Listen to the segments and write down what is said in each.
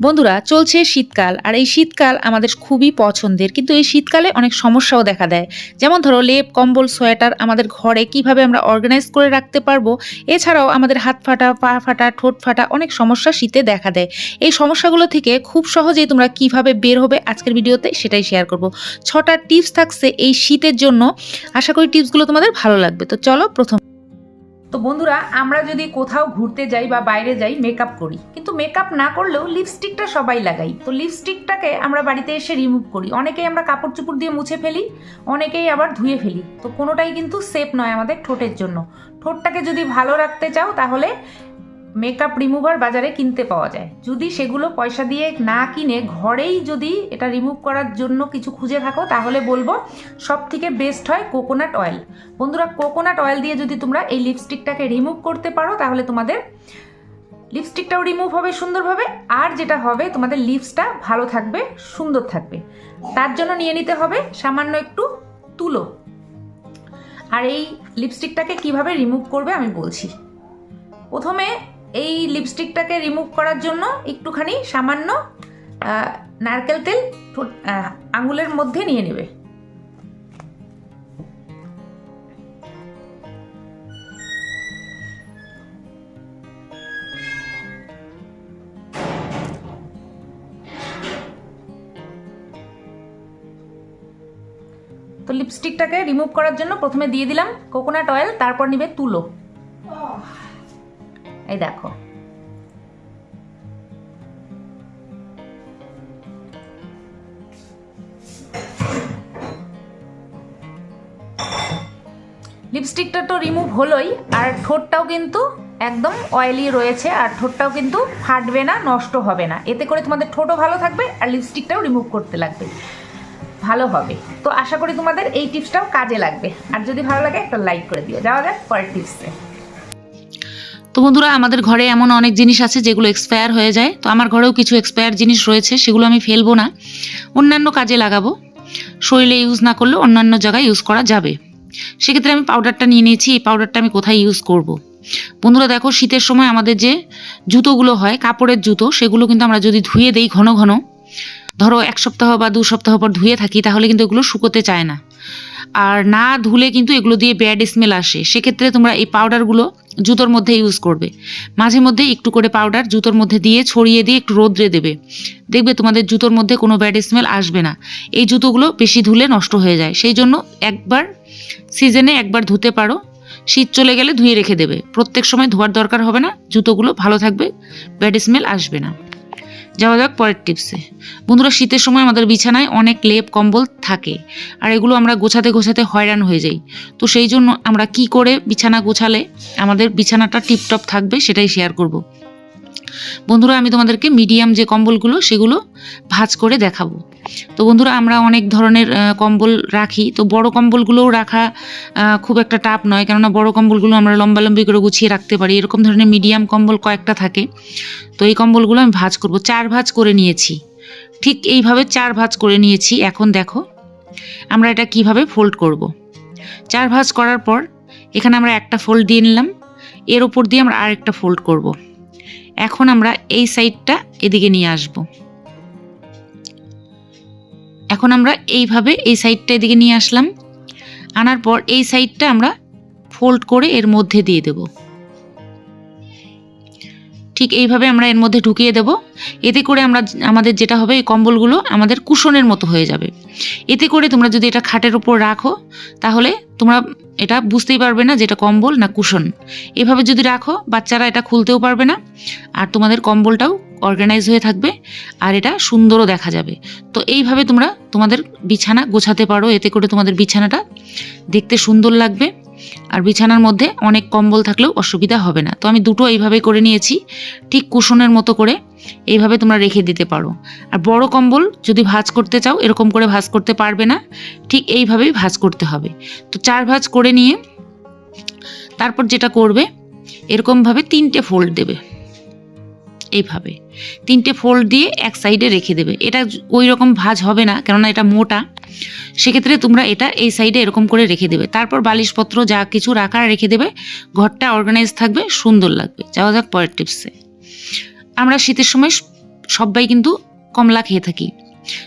বন্ধুরা, চলছে শীতকাল, আর এই শীতকাল আমাদের খুবই পছন্দের, কিন্তু এই শীতকালে অনেক সমস্যাও দেখা দেয়। যেমন ধরো, লেপ, কম্বল, সোয়েটার আমাদের ঘরে কীভাবে আমরা অর্গানাইজ করে রাখতে পারব, এছাড়াও আমাদের হাত ফাটা, পা ফাটা, ঠোঁট ফাটা অনেক সমস্যা শীতে দেখা দেয়। এই সমস্যাগুলো থেকে খুব সহজেই তোমরা কীভাবে বের হবে আজকের ভিডিওতে সেটাই শেয়ার করব। ছটা টিপস থাকছে এই শীতের জন্য। আশা করি টিপসগুলো তোমাদের ভালো লাগবে। তো চলো প্রথম তো বন্ধুরা, আমরা যদি কোথাও ঘুরতে যাই বা বাইরে যাই মেকআপ করি। কিন্তু মেকআপ না করলেও লিপস্টিকটা সবাই লাগাই। তো লিপস্টিকটাকে আমরা বাড়িতে এসে রিমুভ করি। অনেকেই আমরা কাপড় চুপড় দিয়ে মুছে ফেলি, অনেকেই আবার ধুয়ে ফেলি। তো কোনোটাই কিন্তু সেফ নয় আমাদের ঠোঁটের জন্য। ঠোঁটটাকে যদি ভালো রাখতে চাও, তাহলে মেকআপ রিমুভার বাজারে কিনতে পাওয়া যায়। যদি সেগুলো পয়সা দিয়ে না কিনে ঘরেই যদি এটা রিমুভ করার জন্য কিছু খুঁজে থাকো, তাহলে বলব সব থেকে বেস্ট হয় কোকোনাট অয়েল বন্ধুরা কোকোনাট অয়েল দিয়ে যদি তোমরা এই লিপস্টিকটাকে রিমুভ করতে পারো, তাহলে তোমাদের লিপস্টিকটাও রিমুভ হবে সুন্দরভাবে, আর যেটা হবে তোমাদের লিপসটা ভালো থাকবে, সুন্দর থাকবে। তার জন্য নিয়ে নিতে হবে সামান্য একটু তুলো। আর এই লিপস্টিকটাকে কীভাবে রিমুভ করবে আমি বলছি। প্রথমে এই লিপস্টিকটাকে রিমুভ করার জন্য একটুখানি সামান্য নারকেল তেল আঙুলের মধ্যে নিয়ে নেবে। তো লিপস্টিকটাকে রিমুভ করার জন্য প্রথমে দিয়ে দিলাম কোকোনাট অয়েল তারপর নিবে তুলো। এই দেখো। লিপস্টিকটা তো রিমুভ হলোই, আর ঠোঁটটাও কিন্তু একদম অয়েলি রয়েছে, আর ঠোঁটটাও কিন্তু ফাটবে না, নষ্ট হবে না। এতে করে তোমাদের ঠোঁটও ভালো থাকবে, আর লিপস্টিকটাও রিমুভ করতে লাগবে। ভালো হবে। তো আশা করি তোমাদের এই টিপসটাও কাজে লাগবে। আর যদি ভালো লাগে একটা লাইক করে দিও। যাওয়া যাক পরের টিপসে বন্ধুরা, আমাদের ঘরে এমন অনেক জিনিস আছে যেগুলো এক্সপায়ার হয়ে যায়। তো আমার ঘরেও কিছু এক্সপায়ার জিনিস রয়েছে, সেগুলো আমি ফেলব না। অন্যান্য কাজে লাগাবো। শরীরে ইউজ না করলে অন্যান্য জায়গায় ইউজ করা যাবে। সেক্ষেত্রে আমি পাউডারটা নিয়ে নিয়েছি, এই পাউডারটা আমি কোথায় ইউজ করব। বন্ধুরা, দেখো, শীতের সময় আমাদের যে জুতোগুলো হয়, কাপড়ের জুতো, সেগুলো কিন্তু আমরা যদি ধুয়ে দেই ঘন ঘন, ধরো এক সপ্তাহ বা দু সপ্তাহ পর ধুয়ে থাকি, তাহলে কিন্তু এগুলো শুকোতে চায় না। আর না ধুলে কিন্তু এগুলো দিয়ে ব্যাড স্মেল আসে। সেক্ষেত্রে তোমরা এই পাউডারগুলো জুতোর মধ্যে ইউজ করবে। মাঝে মধ্যে একটু করে পাউডার জুতোর মধ্যে দিয়ে ছড়িয়ে দিয়ে একটু রোদ্রে দেবে। দেখবে তোমাদের জুতোর মধ্যে কোনো ব্যাড স্মেল আসবে না। এই জুতোগুলো বেশি ধুলে নষ্ট হয়ে যায়। সেই জন্য একবার সিজনে একবার ধুতে পারো। শীত চলে গেলে ধুয়ে রেখে দেবে। প্রত্যেক সময় ধোয়ার দরকার হবে না। জুতোগুলো ভালো থাকবে। ব্যাড স্মেল আসবে না। যাওয়া যাক পরের টিপসে বন্ধুরা, শীতের সময় আমাদের বিছানায় অনেক লেপ, কম্বল থাকে আর এগুলো আমরা গোছাতে গোছাতে হয়রান হয়ে যাই। তো সেই জন্য আমরা কি করে বিছানা গোছালে আমাদের বিছানাটা টিপটপ থাকবে সেটাই শেয়ার করব। বন্ধুরা, আমি তোমাদেরকে মিডিয়াম যে কম্বলগুলো, সেগুলো ভাঁজ করে দেখাবো। তো বন্ধুরা, আমরা অনেক ধরনের কম্বল রাখি। তো বড় কম্বলগুলোও রাখা খুব একটা টাপ নয়। কেননা বড় কম্বলগুলো আমরা লম্বা লম্বি করে গুছিয়ে রাখতে পারি। এরকম ধরনের মিডিয়াম কম্বল কয়েকটা থাকে। তো এই কম্বলগুলো আমি ভাজ করব। চার ভাঁজ করে নিয়েছি। ঠিক এইভাবে চার ভাঁজ করে নিয়েছি। এখন দেখো, আমরা এটা কীভাবে ফোল্ড করব। চার ভাজ করার পর, এখানে আমরা একটা ফোল্ড দিয়ে নিলাম। এর ওপর দিয়ে আমরা আরেকটা ফোল্ড করব। এখন আমরা এই সাইডটা এদিকে নিয়ে আসব। এখন আমরা এইভাবে এই সাইডটা এদিকে নিয়ে আসলাম। আনার পর এই সাইডটা আমরা ফোল্ড করে এর মধ্যে দিয়ে দেব। ঠিক এইভাবে আমরা এর মধ্যে ঢুকিয়ে দেব। এতে করে আমরা আমাদের যেটা হবে এই কম্বলগুলো আমাদের কুশনের মতো হয়ে যাবে। এতে করে তোমরা যদি এটা খাটের উপর রাখো, তাহলে তোমরা এটা বুঝতেই পারবে না যে এটা কম্বল না কুশন। এভাবে যদি রাখো, বাচ্চারা এটা খুলতেও পারবে না। আর তোমাদের কম্বলটাও অর্গানাইজ হয়ে থাকবে আর এটা সুন্দরও দেখা যাবে। তো এইভাবে তোমরা তোমাদের বিছানা গোছাতে পারো। এতে করে তোমাদের বিছানাটা দেখতে সুন্দর লাগবে। আর বিছানার মধ্যে অনেক কম্বল থাকলেও অসুবিধা হবে না। তো আমি দুটো এইভাবে করে নিয়েছি, ঠিক কুশনের মতো করে এইভাবে তোমরা রেখে দিতে পারো। আর বড় কম্বল যদি ভাজ করতে চাও, এরকম করে ভাজ করতে পারবে না, ঠিক এইভাবেই ভাজ করতে হবে। তো চার ভাজ করে নিয়ে তারপর যেটা করবে, এরকমভাবে তিনটে ফোল্ড দেবে। এইভাবে। তিনটে ফোল্ড দিয়ে এক সাইডে রেখে দেবে। এটা ওই রকম ভাঁজ হবে না, কেননা এটা মোটা। সেক্ষেত্রে তোমরা এটা এই সাইডে এরকম করে রেখে দেবে। তারপর বালিশপত্র যা কিছু রাখার রেখে দেবে। ঘরটা অর্গানাইজ থাকবে, সুন্দর লাগবে। যাওয়া যাক পরের টিপসে আমরা শীতের সময় সবাই কিন্তু কমলা খেয়ে থাকি।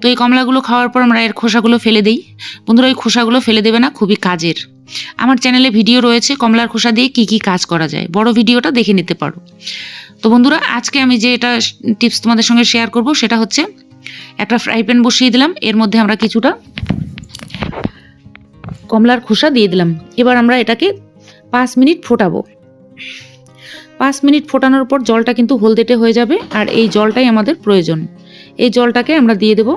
তো এই কমলাগুলো খাওয়ার পর আমরা এর খোসাগুলো ফেলে দিই। বন্ধুরা ওই খোসাগুলো ফেলে দেবে না, খুবই কাজের। আমার চ্যানেলে ভিডিও রয়েছে, কমলার খোসা দিয়ে কি কি কাজ করা যায়। বড় ভিডিওটা দেখে নিতে পারো। তো বন্ধুরা, আজকে আমি যে এটা টিপস তোমাদের সঙ্গে শেয়ার করব, সেটা হচ্ছে একটা ফ্রাই প্যান বসিয়ে দিলাম। এর মধ্যে আমরা কিছুটা কমলার খোসা দিয়ে দিলাম। এবার আমরা এটাকে পাঁচ মিনিট ফোটাবো। পাঁচ মিনিট ফোটানোর পর জলটা কিন্তু হলদেটে হয়ে যাবে, আর এই জলটাই আমাদের প্রয়োজন। এই জলটাকে আমরা দিয়ে দেব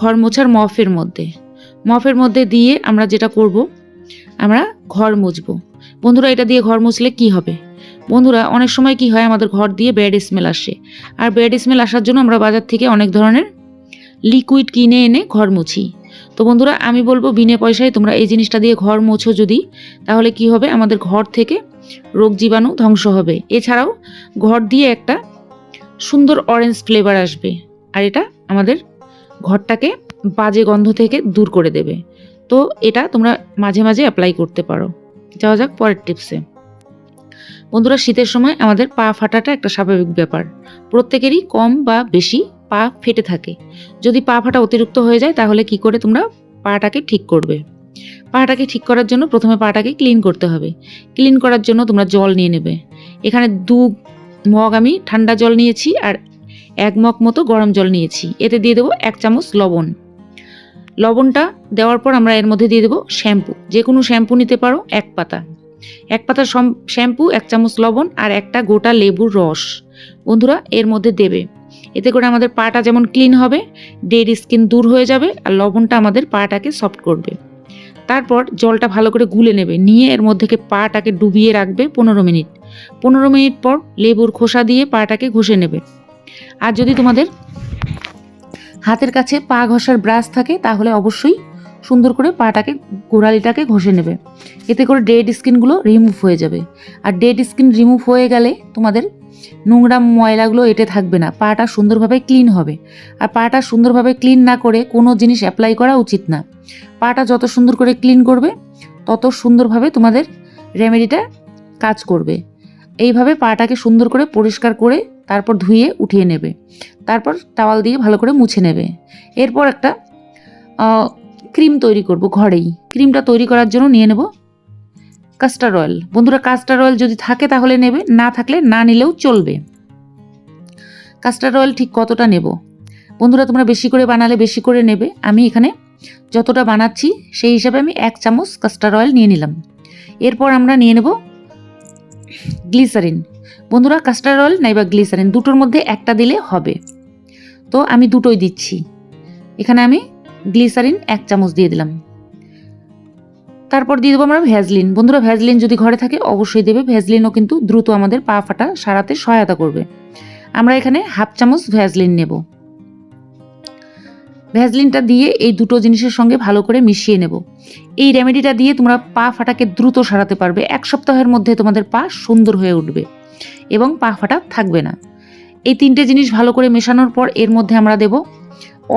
ঘর মোছার মফের মধ্যে। মফের মধ্যে দিয়ে আমরা যেটা করব, আমরা ঘর মুছবো। বন্ধুরা, এটা দিয়ে ঘর মুছলে কি হবে? বন্ধুরা, অনেক সময় কি হয়, আমাদের ঘর দিয়ে ব্যাড স্মেল আসে। আর ব্যাড স্মেল আসার জন্য আমরা বাজার থেকে অনেক ধরনের লিকুইড কিনে এনে ঘর মুছি। তো বন্ধুরা, আমি বলব বিনে পয়সায় তোমরা এই জিনিসটা দিয়ে ঘর মোছো যদি, তাহলে কি হবে, আমাদের ঘর থেকে রোগ জীবাণু ধ্বংস হবে। এছাড়াও ঘর দিয়ে একটা সুন্দর অরেঞ্জ ফ্লেভার আসবে, আর এটা আমাদের ঘরটাকে বাজে গন্ধ থেকে দূর করে দেবে। তো এটা তোমরা মাঝে মাঝে অ্যাপ্লাই করতে পারো। যাওয়া যাক পরের টিপসে বন্ধুরা, শীতের সময় আমাদের পা ফাটাটা একটা স্বাভাবিক ব্যাপার। প্রত্যেকেরই কম বা বেশি পা ফেটে থাকে। যদি পা ফাটা অতিরিক্ত হয়ে যায়, তাহলে কি করে তোমরা পাটাকে ঠিক করবে? পাটাকে ঠিক করার জন্য প্রথমে পাটাকে ক্লিন করতে হবে। ক্লিন করার জন্য তোমরা জল নিয়ে নেবে। এখানে দু মগ আমি ঠান্ডা জল নিয়েছি আর এক মগ মতো গরম জল নিয়েছি। এতে দিয়ে দেবো এক চামচ লবণ। লবণটা দেওয়ার পর আমরা এর মধ্যে দিয়ে দেবো শ্যাম্পু। যে কোনো শ্যাম্পু নিতে পারো এক পাতা। এক পাতা শ্যাম্পু, এক চামচ লবণ আর একটা গোটা লেবুর রস। বন্ধুরা, এর মধ্যে দেবে। এতে করে আমাদের পাটা যেমন ক্লিন হবে ডেড স্কিন দূর হয়ে যাবে আর লবণটা আমাদের পাটাকে সফট করবে। তারপর জলটা ভালো করে গুলে নেবে। নিয়ে এর মধ্যে পাটাকে ডুবিয়ে রাখবে পনেরো মিনিট। পনেরো মিনিট পর লেবুর খোসা দিয়ে পাটাকে ঘষে নেবে। আর যদি তোমাদের হাতের কাছে পা ঘষার ব্রাশ থাকে, তাহলে অবশ্যই সুন্দর করে পাটাকে, গোড়ালিটাকে ঘষে নেবে। এতে করে ডেড স্কিনগুলো রিমুভ হয়ে যাবে। আর ডেড স্কিন রিমুভ হয়ে গেলে তোমাদের নোংরা ময়লাগুলো এটে থাকবে না। পাটা সুন্দরভাবে ক্লিন হবে। আর পাটা সুন্দরভাবে ক্লিন না করে কোনো জিনিস অ্যাপ্লাই করা উচিত না। পাটা যত সুন্দর করে ক্লিন করবে, তত সুন্দরভাবে তোমাদের রেমেডিটা কাজ করবে। এইভাবে পাটাকে সুন্দর করে পরিষ্কার করে তারপর ধুয়ে উঠিয়ে নেবে। তারপর টাওয়াল দিয়ে ভালো করে মুছে নেবে। এরপর একটা ক্রিম তৈরি করব ঘরেই। ক্রিমটা তৈরি করার জন্য নিয়ে নেব কাস্টার অয়েল বন্ধুরা কাস্টার অয়েল যদি থাকে তাহলে নেবে, না থাকলে না নিলেও চলবে। কাস্টার অয়েল ঠিক কতটা নেব? বন্ধুরা, তোমরা বেশি করে বানালে বেশি করে নেবে। আমি এখানে যতটা বানাচ্ছি, সেই হিসাবে আমি এক চামচ কাস্টার অয়েল নিয়ে নিলাম। এরপর আমরা নিয়ে নেব গ্লিসারিন বন্ধুরা কাস্টার অয়েল নাইবা গ্লিসারিন দুটোর মধ্যে একটা দিলে হবে। তো আমি দুটোই দিচ্ছি। এখানে আমি গ্লিসারিন এক চামচ দিয়ে দিলাম। তারপর দিয়ে দেবো আমরা ভ্যাজলিন বন্ধুরা ভ্যাজলিন যদি ঘরে থাকে, অবশ্যই দেবে। ভ্যাজলিনও কিন্তু দ্রুত আমাদের পা ফাটা সারাতে সহায়তা করবে। আমরা এখানে হাফ চামচ ভ্যাজলিন নেব। ভ্যাজলিনটা দিয়ে এই দুটো জিনিসের সঙ্গে ভালো করে মিশিয়ে নেব। এই রেমেডিটা দিয়ে তোমরা পা ফাটাকে দ্রুত সারাতে পারবে। এক সপ্তাহের মধ্যে তোমাদের পা সুন্দর হয়ে উঠবে এবং পা ফাটা থাকবে না। এই তিনটে জিনিস ভালো করে মেশানোর পর এর মধ্যে আমরা দেব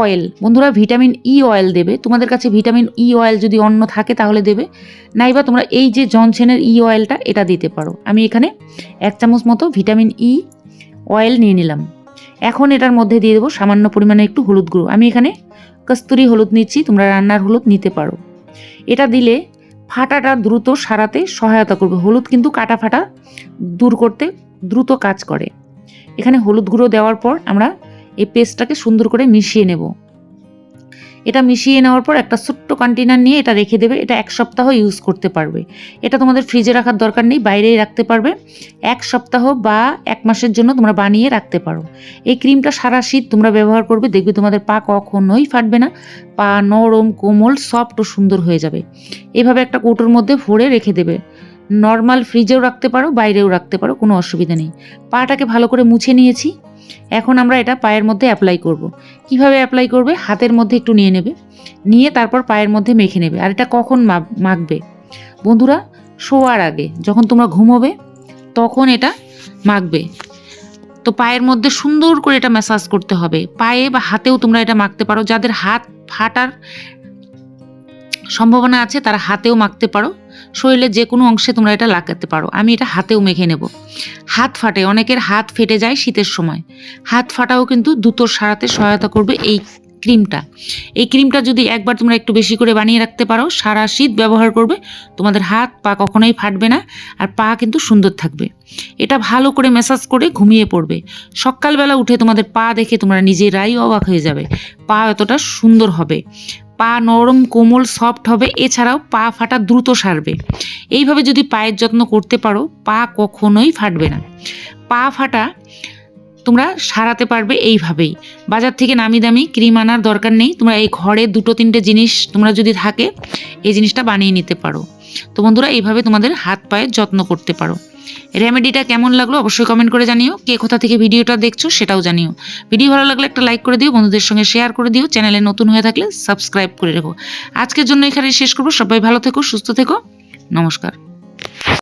অয়েল বন্ধুরা ভিটামিন ই অয়েল দেবে। তোমাদের কাছে ভিটামিন ই অয়েল যদি অন্য থাকে, তাহলে দেবে। নাইবা তোমরা এই যে জনসেনের ই অয়েলটা এটা দিতে পারো। আমি এখানে এক চামচ মতো ভিটামিন ই অয়েল নিয়ে নিলাম। এখন এটার মধ্যে দিয়ে দেবো সামান্য পরিমাণে একটু হলুদ গুঁড়ো। আমি এখানে কস্তুরি হলুদ নিচ্ছি, তোমরা রান্নার হলুদ নিতে পারো। এটা দিলে ফাটাটা দ্রুত সারাতে সহায়তা করবে। হলুদ কিন্তু কাটা ফাটা দূর করতে দ্রুত কাজ করে। এখানে হলুদ গুঁড়ো দেওয়ার পর আমরা এই পেস্টটাকে সুন্দর করে মিশিয়ে নেব। এটা মিশিয়ে নেওয়ার পর একটা ছোট্ট কন্টেনার নিয়ে এটা রেখে দেবে। এটা এক সপ্তাহ ইউজ করতে পারবে। এটা তোমাদের ফ্রিজে রাখার দরকার নেই, বাইরেই রাখতে পারবে। এক সপ্তাহ বা এক মাসের জন্য তোমরা বানিয়ে রাখতে পারো। এই ক্রিমটা সারা শীত তোমরা ব্যবহার করবে, দেখবে তোমাদের পা কখনোই ফাটবে না। পা নরম, কোমল সফট ও সুন্দর হয়ে যাবে। এভাবে একটা কৌটোর মধ্যে ভরে রেখে দেবে। নর্মাল ফ্রিজেও রাখতে পারো, বাইরেও রাখতে পারো, কোনো অসুবিধা নেই। পাটাকে ভালো করে মুছে নিয়েছি। এখন আমরা এটা পায়ের মধ্যে অ্যাপ্লাই করব। কীভাবে অ্যাপ্লাই করবে? হাতের মধ্যে একটু নিয়ে নেবে। নিয়ে তারপর পায়ের মধ্যে মেখে নেবে। আর এটা কখন মাখবে? বন্ধুরা, শোয়ার আগে। যখন তোমরা ঘুমোবে, তখন এটা মাখবে। তো পায়ের মধ্যে সুন্দর করে এটা ম্যাসাজ করতে হবে। পায়ে বা হাতেও তোমরা এটা মাখতে পারো। যাদের হাত ফাটার সম্ভাবনা আছে, তারা হাতেও মাখতে পারো। শরীরের যে কোনো অংশে তোমরা এটা লাগাতে পারো। আমি এটা হাতেও মেখে নেব। হাত ফাটে, অনেকের হাত ফেটে যায় শীতের সময়। হাত ফাটাও কিন্তু দ্রুত সারাতে সহায়তা করবে এই ক্রিমটা। এই ক্রিমটা যদি একবার তোমরা একটু বেশি করে বানিয়ে রাখতে পারো, সারা শীত ব্যবহার করবে, তোমাদের হাত পা কখনোই ফাটবে না আর পা কিন্তু সুন্দর থাকবে। এটা ভালো করে ম্যাসাজ করে ঘুমিয়ে পড়বে। সকালবেলা উঠে তোমাদের পা দেখে তোমরা নিজেরাই অবাক হয়ে যাবে। পা এতটা সুন্দর হবে। পা নরম, কোমল সফট হবে, এছাড়াও পা ফাটা দ্রুত সারবে। এইভাবে যদি পায়ের যত্ন করতে পারো, পা কখনোই ফাটবে না। পা ফাটা তোমরা সারাতে পারবে এইভাবেই। বাজার থেকে নামি দামি ক্রিম আনার দরকার নেই। তোমরা এই ঘরে দুটো, তিনটে জিনিস তোমরা যদি থাকে, এই জিনিসটা বানিয়ে নিতে পারো। তো বন্ধুরা, এইভাবে তোমাদের হাত পায়ের যত্ন করতে পারো। রেমেডিটা কেমন লাগল অবশ্যই কমেন্ট করে জানিও। কে কোথা থেকে ভিডিওটা দেখছ সেটাও জানিও। ভিডিও ভালো লাগলে একটা লাইক করে দিও, বন্ধুদের সঙ্গে শেয়ার করে দিও চ্যানেলে নতুন হয়ে থাকলে সাবস্ক্রাইব করে রেখো। আজকের জন্য এখানে শেষ করব। সবাই ভালো থেকো, সুস্থ থেকো। নমস্কার।